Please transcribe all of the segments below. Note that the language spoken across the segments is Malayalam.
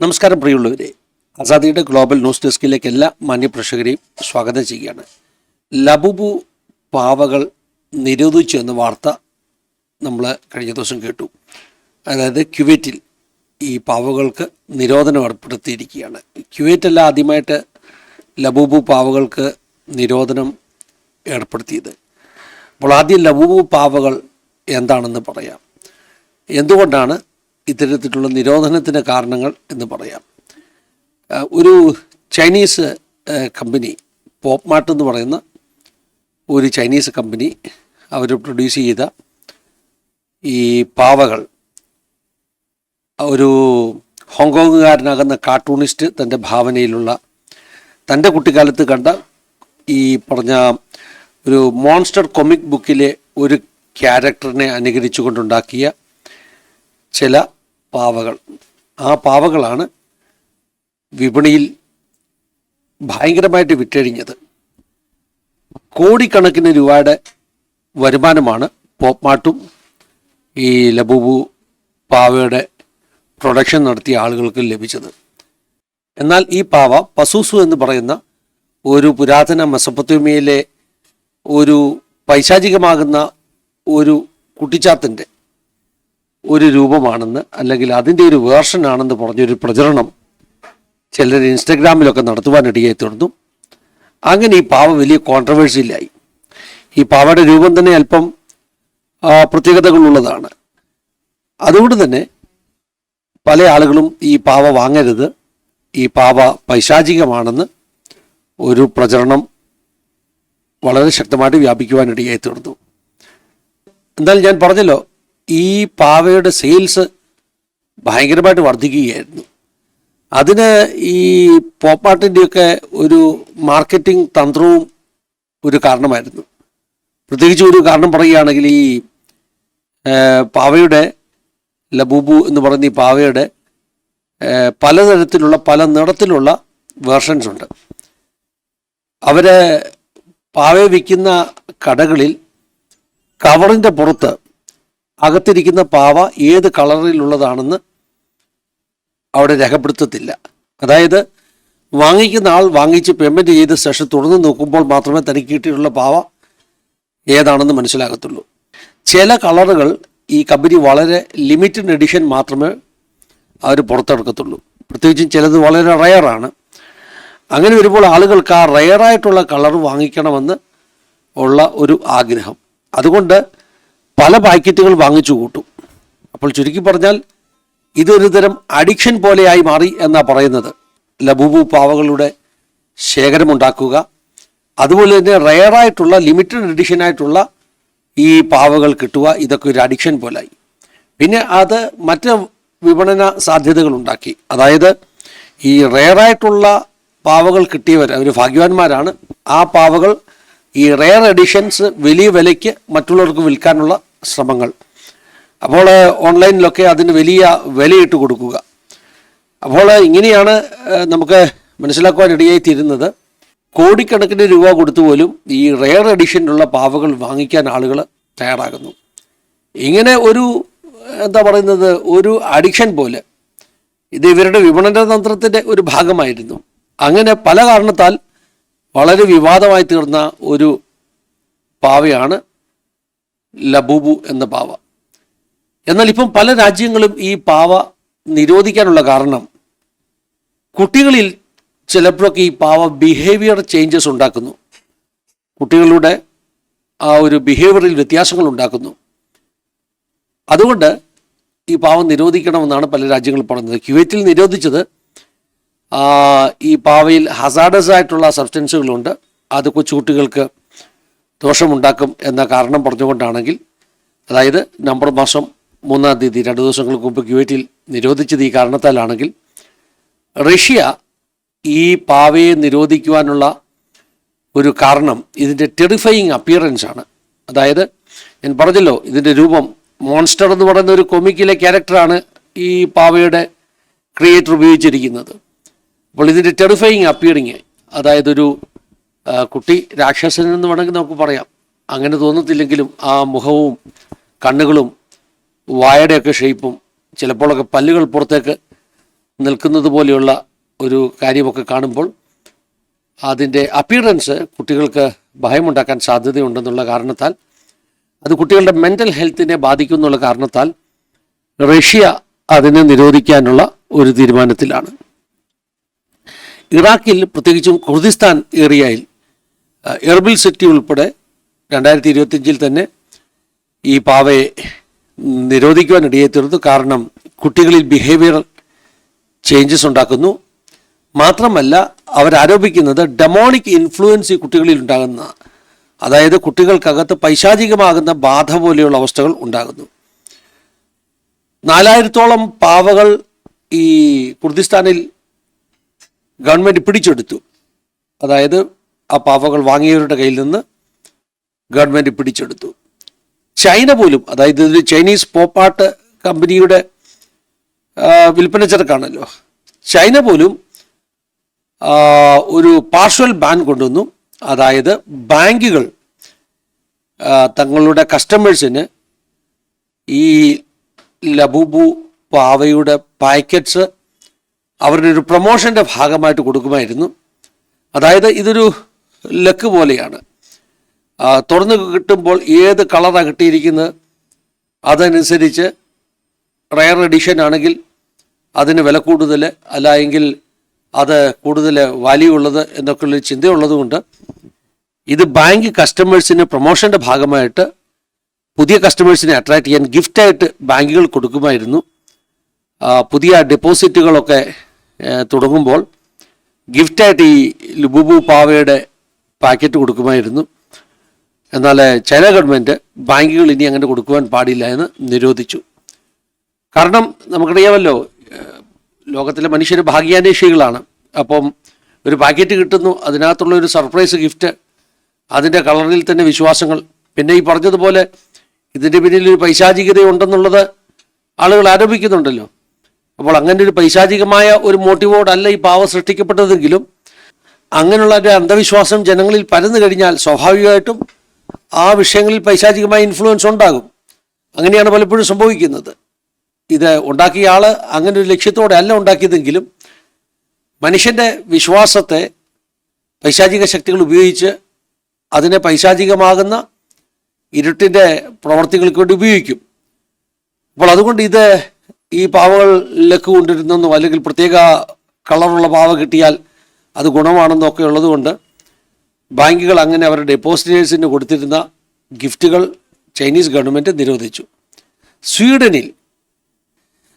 നമസ്കാരം പ്രിയമുള്ളവരെ. ആസാദിയുടെ ഗ്ലോബൽ ന്യൂസ് ഡെസ്കിലേക്ക് എല്ലാ മാന്യപ്രേക്ഷകരെയും സ്വാഗതം ചെയ്യുകയാണ്. ലബുബു പാവകൾ നിരോധിച്ചു എന്ന വാർത്ത നമ്മൾ കഴിഞ്ഞ ദിവസം കേട്ടു. അതായത് ക്യുവേറ്റിൽ ഈ പാവകൾക്ക് നിരോധനം ഏർപ്പെടുത്തിയിരിക്കുകയാണ്. ക്യുവേറ്റല്ല ആദ്യമായിട്ട് ലബൂബു പാവകൾക്ക് നിരോധനം ഏർപ്പെടുത്തിയത്. അപ്പോൾ ആദ്യം ലബൂബു പാവകൾ എന്താണെന്ന് പറയാം. എന്തുകൊണ്ടാണ് ഇത്തരത്തിലുള്ള നിരോധനത്തിന് കാരണങ്ങൾ എന്ന് പറയാം. ഒരു ചൈനീസ് കമ്പനി പോപ്പ് മാർട്ട് എന്ന് പറയുന്ന ഒരു ചൈനീസ് കമ്പനി അവർ പ്രൊഡ്യൂസ് ചെയ്ത ഈ പാവകൾ ഒരു ഹോങ്കോങ്ങുകാരനാകുന്ന കാർട്ടൂണിസ്റ്റ് തന്റെ ഭാവനയിലുള്ള തന്റെ കുട്ടിക്കാലത്ത് കണ്ട ഈ പറഞ്ഞ ഒരു മോൺസ്റ്റർ കൊമിക് ബുക്കിലെ ഒരു ക്യാരക്ടറിനെ അനുകരിച്ചുകൊണ്ടുണ്ടാക്കിയ ചില പാവകൾ. ആ പാവകളാണ് വിപണിയിൽ ഭയങ്കരമായിട്ട് വിറ്റഴിഞ്ഞത്. കോടിക്കണക്കിന് രൂപയുടെ വരുമാനമാണ് പോപ്പ് മാർട്ടും ഈ ലബുബു പാവയുടെ പ്രൊഡക്ഷൻ നടത്തിയ ആളുകൾക്ക് ലഭിച്ചത്. എന്നാൽ ഈ പാവ പസൂസു എന്ന് പറയുന്ന ഒരു പുരാതന മെസപ്പൊത്തോമിയയിലെ ഒരു പൈശാചികമാകുന്ന ഒരു കുട്ടിച്ചാത്തന്റെ ഒരു രൂപമാണെന്ന് അല്ലെങ്കിൽ അതിന്റെ ഒരു വേർഷൻ ആണെന്ന് പറഞ്ഞൊരു പ്രചരണം ചിലർ ഇൻസ്റ്റഗ്രാമിലൊക്കെ നടത്തുവാനിടയായി തീർന്നു. അങ്ങനെ ഈ പാവ വലിയ കോൺട്രവേഴ്സിയിലായി ഈ പാവയുടെ രൂപം തന്നെ അല്പം പ്രത്യേകതകളുള്ളതാണ്. അതുകൊണ്ട് തന്നെ പല ആളുകളും ഈ പാവ വാങ്ങരുത് ഈ പാവ പൈശാചികമാണെന്ന് ഒരു പ്രചരണം വളരെ ശക്തമായിട്ട് വ്യാപിക്കുവാനിടയായി തീർന്നു. എന്നാൽ ഞാൻ പറഞ്ഞല്ലോ ഈ പാവയുടെ സെയിൽസ് ഭയങ്കരമായിട്ട് വർദ്ധിക്കുകയായിരുന്നു. അതിന് ഈ പോപ്പാട്ടിന്റെയൊക്കെ ഒരു മാർക്കറ്റിംഗ് തന്ത്രവും ഒരു കാരണമായിരുന്നു. പ്രത്യേകിച്ച് ഒരു കാരണം പറയുകയാണെങ്കിൽ ഈ പാവയുടെ ലബൂബു എന്ന് പറയുന്ന ഈ പാവയുടെ പലതരത്തിലുള്ള പല നിറത്തിലുള്ള വേർഷൻസ് ഉണ്ട്. അവരെ പാവയെ വിൽക്കുന്ന കടകളിൽ കവറിന്റെ പുറത്ത് അകത്തിരിക്കുന്ന പാവ ഏത് കളറിലുള്ളതാണെന്ന് അവിടെ രേഖപ്പെടുത്തത്തില്ല. അതായത് വാങ്ങിക്കുന്ന ആൾ വാങ്ങിച്ച് പേയ്മെന്റ് ചെയ്ത് ശേഷം തുറന്നു നോക്കുമ്പോൾ മാത്രമേ തനിക്ക് കിട്ടിയിട്ടുള്ള പാവ ഏതാണെന്ന് മനസ്സിലാകത്തുള്ളൂ. ചില കളറുകൾ ഈ കമ്പനി വളരെ ലിമിറ്റഡ് എഡിഷൻ മാത്രമേ അവർ പുറത്തെടുക്കത്തുള്ളൂ. പ്രത്യേകിച്ചും ചിലത് വളരെ റയറാണ് അങ്ങനെ വരുമ്പോൾ ആളുകൾക്ക് ആ റയറായിട്ടുള്ള കളർ വാങ്ങിക്കണമെന്ന് ഉള്ള ഒരു ആഗ്രഹം. അതുകൊണ്ട് പല പാക്കറ്റുകൾ വാങ്ങിച്ചു കൂട്ടും. അപ്പോൾ ചുരുക്കി പറഞ്ഞാൽ ഇതൊരു തരം അഡിക്ഷൻ പോലെയായി മാറി എന്നാ പറയുന്നത്. ലബൂബു പാവകളുടെ ശേഖരമുണ്ടാക്കുക. അതുപോലെ തന്നെ റയറായിട്ടുള്ള ലിമിറ്റഡ് എഡിഷനായിട്ടുള്ള ഈ പാവകൾ കിട്ടുക ഇതൊക്കെ ഒരു അഡിക്ഷൻ പോലായി. പിന്നെ അത് മറ്റ് വിപണന സാധ്യതകൾ ഉണ്ടാക്കി. അതായത് ഈ റെയറായിട്ടുള്ള പാവകൾ കിട്ടിയവർ അവർ ഭാഗ്യവാന്മാരാണ്. ആ പാവകൾ ഈ റെയർ എഡിഷൻസ് വലിയ വിലയ്ക്ക് മറ്റുള്ളവർക്ക് വിൽക്കാനുള്ള ശ്രമങ്ങൾ. അപ്പോൾ ഓൺലൈനിലൊക്കെ അതിന് വലിയ വിലയിട്ട് കൊടുക്കുക. അപ്പോൾ ഇങ്ങനെയാണ് നമുക്ക് മനസ്സിലാക്കുവാനിടയായി തീരുന്നത് കോടിക്കണക്കിന് രൂപ കൊടുത്തു പോലും ഈ റെയർ എഡിഷനിലുള്ള പാവകൾ വാങ്ങിക്കാൻ ആളുകൾ തയ്യാറാകുന്നു. ഇങ്ങനെ ഒരു എന്താ പറയുന്നത് ഒരു അഡിക്ഷൻ പോലെ ഇത് ഇവരുടെ വിപണന തന്ത്രത്തിന്റെ ഒരു ഭാഗമായിരുന്നു. അങ്ങനെ പല കാരണത്താൽ വളരെ വിവാദമായി തീർന്ന ഒരു പാവയാണ് ലബൂബു എന്ന പാവ. എന്നാൽ ഇപ്പം പല രാജ്യങ്ങളും ഈ പാവ നിരോധിക്കാനുള്ള കാരണം കുട്ടികളിൽ ചിലപ്പോഴൊക്കെ ഈ പാവ ബിഹേവിയർ ചേഞ്ചസ് ഉണ്ടാക്കുന്നു. കുട്ടികളുടെ ആ ഒരു ബിഹേവിയറിൽ വ്യത്യാസങ്ങൾ ഉണ്ടാക്കുന്നു. അതുകൊണ്ട് ഈ പാവം നിരോധിക്കണമെന്നാണ് പല രാജ്യങ്ങളും പറയുന്നത് ക്യുവൈറ്റിൽ നിരോധിച്ചത് ഈ പാവയിൽ ഹസാഡസ് ആയിട്ടുള്ള സബ്സ്റ്റൻസുകളുണ്ട് അത് കൊച്ചുകുട്ടികൾക്ക് ദോഷമുണ്ടാക്കും എന്ന കാരണം പറഞ്ഞുകൊണ്ടാണെങ്കിൽ അതായത് നവംബർ മാസം മൂന്നാം തീയതി രണ്ട് ദിവസങ്ങൾക്ക് മുമ്പ് ക്യുവൈറ്റിൽ നിരോധിച്ചത് ഈ കാരണത്താലാണെങ്കിൽ റഷ്യ ഈ പാവയെ നിരോധിക്കുവാനുള്ള ഒരു കാരണം ഇതിന്റെ ടെറിഫയിങ് അപ്പിയറൻസ് ആണ്. അതായത് ഞാൻ പറഞ്ഞല്ലോ ഇതിന്റെ രൂപം മോൺസ്റ്റർ എന്ന് പറയുന്ന ഒരു കൊമിക്കിലെ ക്യാരക്ടറാണ് ഈ പാവയുടെ ക്രിയേറ്റർ ഉപയോഗിച്ചിരിക്കുന്നത്. അപ്പോൾ ഇതിന്റെ ടെറിഫയിങ് അപ്പിയറിങ് അതായത് ഒരു കുട്ടി രാക്ഷസനെന്ന് വേണമെങ്കിൽ നമുക്ക് പറയാം. അങ്ങനെ തോന്നത്തില്ലെങ്കിലും ആ മുഖവും കണ്ണുകളും വായയുടെയൊക്കെ ഷേപ്പും ചിലപ്പോഴൊക്കെ പല്ലുകൾ പുറത്തേക്ക് നിൽക്കുന്നത് പോലെയുള്ള ഒരു കാര്യമൊക്കെ കാണുമ്പോൾ അതിന്റെ അപ്പിയറൻസ് കുട്ടികൾക്ക് ഭയമുണ്ടാക്കാൻ സാധ്യതയുണ്ടെന്നുള്ള കാരണത്താൽ അത് കുട്ടികളുടെ മെന്റൽ ഹെൽത്തിനെ ബാധിക്കുന്നുള്ള കാരണത്താൽ റഷ്യ അതിനെ നിരോധിക്കാനുള്ള ഒരു തീരുമാനത്തിലാണ്. ഇറാഖിൽ പ്രത്യേകിച്ചും കുർദിസ്ഥാൻ ഏരിയയിൽ എർബിൽ സിറ്റി ഉൾപ്പെടെ രണ്ടായിരത്തി ഇരുപത്തിയഞ്ചിൽ തന്നെ ഈ പാവയെ നിരോധിക്കുവാൻ ഇടയെത്തീർന്നു കാരണം കുട്ടികളിൽ ബിഹേവിയറൽ ചേഞ്ചസ് ഉണ്ടാക്കുന്നു. മാത്രമല്ല അവരാരോപിക്കുന്നത് ഡെമോണിക് ഇൻഫ്ലുവൻസ് ഈ കുട്ടികളിൽ ഉണ്ടാകുന്ന അതായത് കുട്ടികൾക്കകത്ത് പൈശാചികമാകുന്ന ബാധ പോലെയുള്ള അവസ്ഥകൾ ഉണ്ടാകുന്നു. നാലായിരത്തോളം പാവകൾ ഈ കുർദിസ്ഥാനിൽ ഗവൺമെന്റ് പിടിച്ചെടുത്തു. അതായത് ആ പാവകൾ വാങ്ങിയവരുടെ കയ്യിൽ നിന്ന് ഗവൺമെന്റ് പിടിച്ചെടുത്തു. ചൈന പോലും അതായത് ഇതൊരു ചൈനീസ് പോപ്പാട്ട് കമ്പനിയുടെ വിൽപ്പന ചരക്കാണല്ലോ. ചൈന പോലും ഒരു പാർഷ്യൽ ബാൻ കൊണ്ടുവന്നു. അതായത് ബാങ്കുകൾ തങ്ങളുടെ കസ്റ്റമേഴ്സിന് ഈ ലബൂബു പാവയുടെ പാക്കറ്റ്സ് അവരുടെ ഒരു പ്രൊമോഷന്റെ ഭാഗമായിട്ട് കൊടുക്കുമായിരുന്നു. അതായത് ഇതൊരു ലക്ക് പോലെയാണ്. തുറന്ന് കിട്ടുമ്പോൾ ഏത് കളറാണ് കിട്ടിയിരിക്കുന്നത്? അതനുസരിച്ച് റയർ എഡിഷൻ ആണെങ്കിൽ അതിന് വില കൂടുതൽ അല്ല അത് കൂടുതൽ വാല്യൂ ഉള്ളത് എന്നൊക്കെയുള്ളൊരു ചിന്തയുള്ളതുകൊണ്ട് ഇത് ബാങ്ക് കസ്റ്റമേഴ്സിന് പ്രൊമോഷന്റെ ഭാഗമായിട്ട് പുതിയ കസ്റ്റമേഴ്സിനെ അട്രാക്ട് ചെയ്യാൻ ഗിഫ്റ്റായിട്ട് ബാങ്കുകൾ കൊടുക്കുമായിരുന്നു. പുതിയ ഡെപ്പോസിറ്റുകളൊക്കെ തുടങ്ങുമ്പോൾ ഗിഫ്റ്റായിട്ട് ഈ ലുബുബു പാവയുടെ പാക്കറ്റ് കൊടുക്കുമായിരുന്നു. എന്നാൽ ചൈന ഗവൺമെന്റ് ബാങ്കുകൾ ഇനി അങ്ങനെ കൊടുക്കുവാൻ പാടില്ല എന്ന് നിരോധിച്ചു. കാരണം നമുക്കറിയാമല്ലോ ലോകത്തിലെ മനുഷ്യർ ഭാഗ്യാന്വേഷികളാണ്. അപ്പം ഒരു പാക്കറ്റ് കിട്ടുന്നു അതിനകത്തുള്ള ഒരു സർപ്രൈസ് ഗിഫ്റ്റ് അതിന്റെ കളറിൽ തന്നെ വിശ്വാസങ്ങൾ. പിന്നെ ഈ പറഞ്ഞതുപോലെ ഇതിന്റെ പിന്നിൽ ഒരു പൈശാചികത ഉണ്ടെന്നുള്ളത് ആളുകൾ ആരോപിക്കുന്നുണ്ടല്ലോ. അപ്പോൾ അങ്ങനെ ഒരു പൈശാചികമായ ഒരു മോട്ടീവോടല്ല ഈ പാവ സൃഷ്ടിക്കപ്പെട്ടതെങ്കിലും അങ്ങനെയുള്ള ഒരു അന്ധവിശ്വാസം ജനങ്ങളിൽ പരന്നു കഴിഞ്ഞാൽ സ്വാഭാവികമായിട്ടും ആ വിഷയങ്ങളിൽ പൈശാചികമായ ഇൻഫ്ലുവൻസ് ഉണ്ടാകും. അങ്ങനെയാണ് പലപ്പോഴും സംഭവിക്കുന്നത്. ഇത് ഉണ്ടാക്കിയ ആൾ അങ്ങനെ ഒരു ലക്ഷ്യത്തോടെ അല്ല ഉണ്ടാക്കിയതെങ്കിലും മനുഷ്യന്റെ വിശ്വാസത്തെ പൈശാചിക ശക്തികൾ ഉപയോഗിച്ച് അതിനെ പൈശാചികമാകുന്ന ഇരുട്ടിന്റെ പ്രവർത്തികൾക്ക് വേണ്ടി ഉപയോഗിക്കും. അപ്പോൾ അതുകൊണ്ട് ഇത് ഈ പാവകൾ ലക്ക് കൊണ്ടിരുന്നെന്നോ അല്ലെങ്കിൽ പ്രത്യേക കളറുള്ള പാവ കിട്ടിയാൽ അത് ഗുണമാണെന്നൊക്കെ ഉള്ളതുകൊണ്ട് ബാങ്കുകൾ അങ്ങനെ അവരുടെ ഡെപ്പോസിറ്റേഴ്സിന് കൊടുത്തിരുന്ന ഗിഫ്റ്റുകൾ ചൈനീസ് ഗവൺമെന്റ് നിരോധിച്ചു. സ്വീഡനിൽ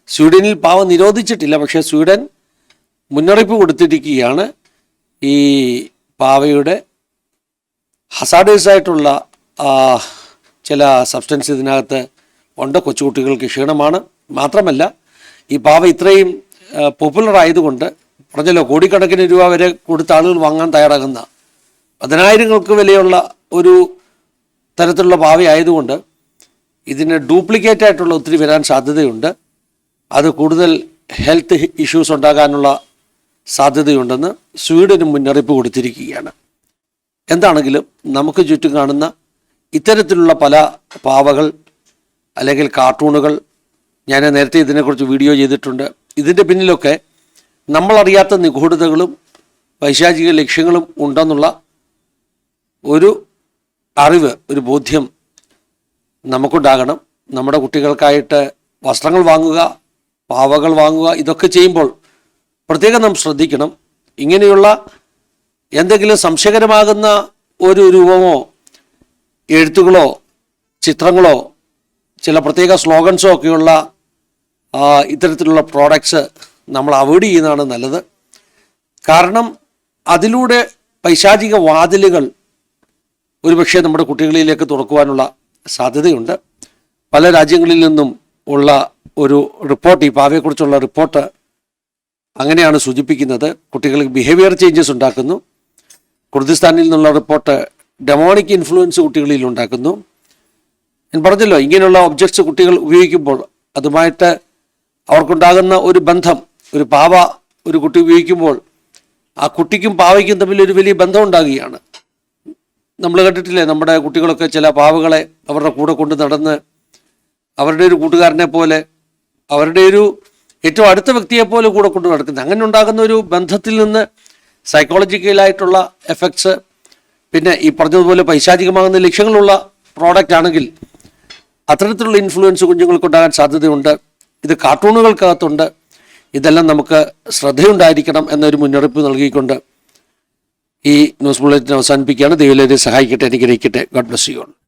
സ്വീഡനിൽ പാവം നിരോധിച്ചിട്ടില്ല പക്ഷേ സ്വീഡൻ മുന്നറിയിപ്പ് കൊടുത്തിരിക്കുകയാണ് ഈ പാവയുടെ ഹസാഡേഴ്സ് ആയിട്ടുള്ള ആ, ചില സബ്സ്റ്റൻസ് ഇതിനകത്ത് ഉണ്ട്. കൊച്ചുകുട്ടികൾക്ക് ക്ഷീണമാണ്. മാത്രമല്ല ഈ പാവ ഇത്രയും പോപ്പുലർ ആയതുകൊണ്ട് പറഞ്ഞല്ലോ കോടിക്കണക്കിന് രൂപ വരെ കൊടുത്ത ആളുകൾ വാങ്ങാൻ തയ്യാറാകുന്ന പതിനായിരങ്ങൾക്ക് വിലയുള്ള ഒരു തരത്തിലുള്ള പാവയായതുകൊണ്ട് ഇതിന് ഡ്യൂപ്ലിക്കേറ്റ് ആയിട്ടുള്ള ഒത്തിരി വരാൻ സാധ്യതയുണ്ട്. അത് കൂടുതൽ ഹെൽത്ത് ഇഷ്യൂസ് ഉണ്ടാകാനുള്ള സാധ്യതയുണ്ടെന്ന് സ്വീഡന് മുന്നറിയിപ്പ് കൊടുത്തിരിക്കുകയാണ്. എന്താണെങ്കിലും നമുക്ക് ചുറ്റും കാണുന്ന ഇത്തരത്തിലുള്ള പല പാവകൾ അല്ലെങ്കിൽ കാർട്ടൂണുകൾ ഞാൻ നേരത്തെ ഇതിനെക്കുറിച്ച് വീഡിയോ ചെയ്തിട്ടുണ്ട്. ഇതിന്റെ പിന്നിലൊക്കെ നമ്മളറിയാത്ത നിഗൂഢതകളും പൈശാചിക ലക്ഷ്യങ്ങളും ഉണ്ടെന്നുള്ള ഒരു അറിവ് ഒരു ബോധ്യം നമുക്കുണ്ടാകണം. നമ്മുടെ കുട്ടികൾക്കായിട്ട് വസ്ത്രങ്ങൾ വാങ്ങുക പാവകൾ വാങ്ങുക ഇതൊക്കെ ചെയ്യുമ്പോൾ പ്രത്യേകം നാം ശ്രദ്ധിക്കണം. ഇങ്ങനെയുള്ള എന്തെങ്കിലും സംശയകരമാകുന്ന ഒരു രൂപമോ എഴുത്തുകളോ ചിത്രങ്ങളോ ചില പ്രത്യേക സ്ലോഗൻസോ ഒക്കെയുള്ള ഇത്തരത്തിലുള്ള പ്രോഡക്ട്സ് നമ്മൾ അവോയ്ഡ് ചെയ്യുന്നതാണ് നല്ലത്. കാരണം അതിലൂടെ പൈശാചിക വാതിലുകൾ ഒരുപക്ഷെ നമ്മുടെ കുട്ടികളിലേക്ക് തുറക്കുവാനുള്ള സാധ്യതയുണ്ട്. പല രാജ്യങ്ങളിൽ നിന്നും ഉള്ള ഒരു റിപ്പോർട്ട് ഈ പാവയെക്കുറിച്ചുള്ള റിപ്പോർട്ട് അങ്ങനെയാണ് സൂചിപ്പിക്കുന്നത്. കുട്ടികൾക്ക് ബിഹേവിയർ ചേഞ്ചസ് ഉണ്ടാക്കുന്നു. കുർദിസ്ഥാനിൽ നിന്നുള്ള റിപ്പോർട്ട് ഡെമോണിക് ഇൻഫ്ലുവൻസ് കുട്ടികളിൽ ഉണ്ടാക്കുന്നു. ഞാൻ പറഞ്ഞല്ലോ ഇങ്ങനെയുള്ള ഒബ്ജക്ട്സ് കുട്ടികൾ ഉപയോഗിക്കുമ്പോൾ അതുമായിട്ട് അവർക്കുണ്ടാകുന്ന ഒരു ബന്ധം ഒരു പാവ ഒരു കുട്ടി ഉപയോഗിക്കുമ്പോൾ ആ കുട്ടിക്കും പാവയ്ക്കും തമ്മിൽ ഒരു വലിയ ബന്ധം ഉണ്ടാകുകയാണ് നമ്മൾ കണ്ടിട്ടില്ലേ നമ്മുടെ കുട്ടികളൊക്കെ ചില പാവകളെ അവരുടെ കൂടെ കൊണ്ട് നടന്ന് അവരുടെ ഒരു കൂട്ടുകാരനെ പോലെ അവരുടെ ഒരു ഏറ്റവും അടുത്ത വ്യക്തിയെ പോലെ കൂടെ കൊണ്ട് നടക്കുന്നത്. അങ്ങനെ ഉണ്ടാകുന്ന ഒരു ബന്ധത്തിൽ നിന്ന് സൈക്കോളജിക്കലായിട്ടുള്ള എഫക്ട്സ് പിന്നെ ഈ പറഞ്ഞതുപോലെ പൈശാചികമാകുന്ന ലക്ഷ്യങ്ങളുള്ള പ്രോഡക്റ്റ് ആണെങ്കിൽ അത്തരത്തിലുള്ള ഇൻഫ്ലുവൻസ് കുഞ്ഞുങ്ങൾക്ക് ഉണ്ടാകാൻ സാധ്യതയുണ്ട്. ഇത് കാർട്ടൂണുകൾക്കകത്തുണ്ട് ഇതെല്ലാം നമുക്ക് ശ്രദ്ധയുണ്ടായിരിക്കണം എന്നൊരു മുന്നറിയിപ്പ് നൽകിക്കൊണ്ട് ഈ ന്യൂസ് ബുള്ളറ്റിൻ അവസാനിപ്പിക്കുകയാണ്. ദൈവം സഹായിക്കട്ടെ അനുഗ്രഹിക്കട്ടെ. God bless you